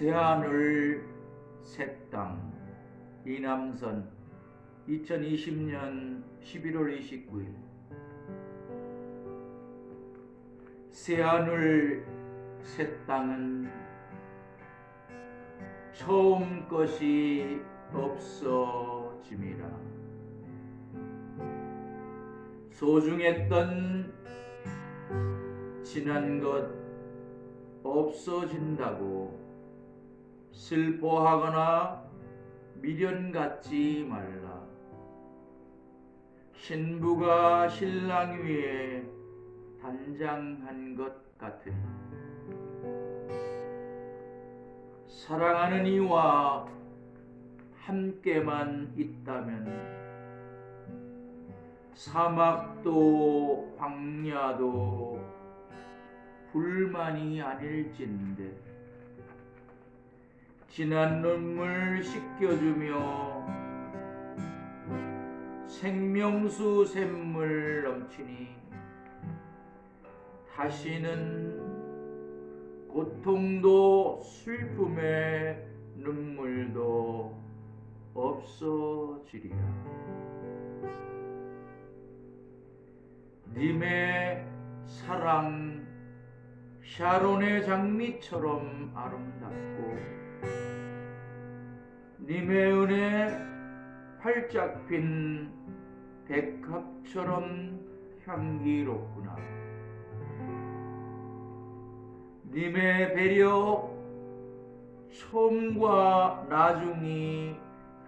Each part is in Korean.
새하늘 새땅 이남선 2020년 11월 29일. 새하늘 새 땅은 처음 것이 없어짐이라. 소중했던 지난 것 없어진다고 슬퍼하거나 미련 갖지 말라. 신부가 신랑 위에 단장한 것 같으니 사랑하는 이와 함께만 있다면 사막도 광야도 불만이 아닐진데 진한 눈물 씻겨주며 생명수 샘물 넘치니 다시는 고통도 슬픔의 눈물도 없어지리라. 님의 사랑 샤론의 장미처럼 아름답고 님의 은혜 활짝 핀 백합처럼 향기롭구나 님의 배려 처음과 나중이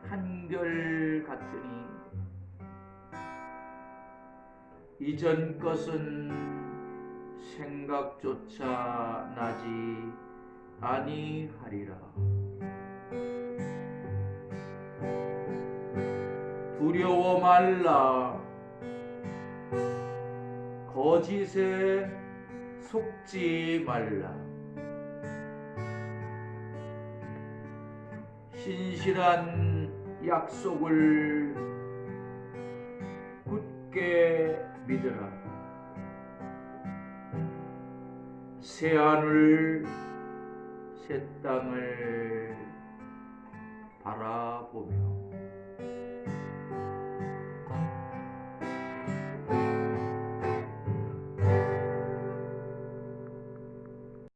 한결 같으니 이전 것은 생각조차 나지 아니하리라. 두려워 말라. 거짓에 속지 말라. 신실한 약속을 굳게 믿으라. 새 하늘 새 땅을 바라보며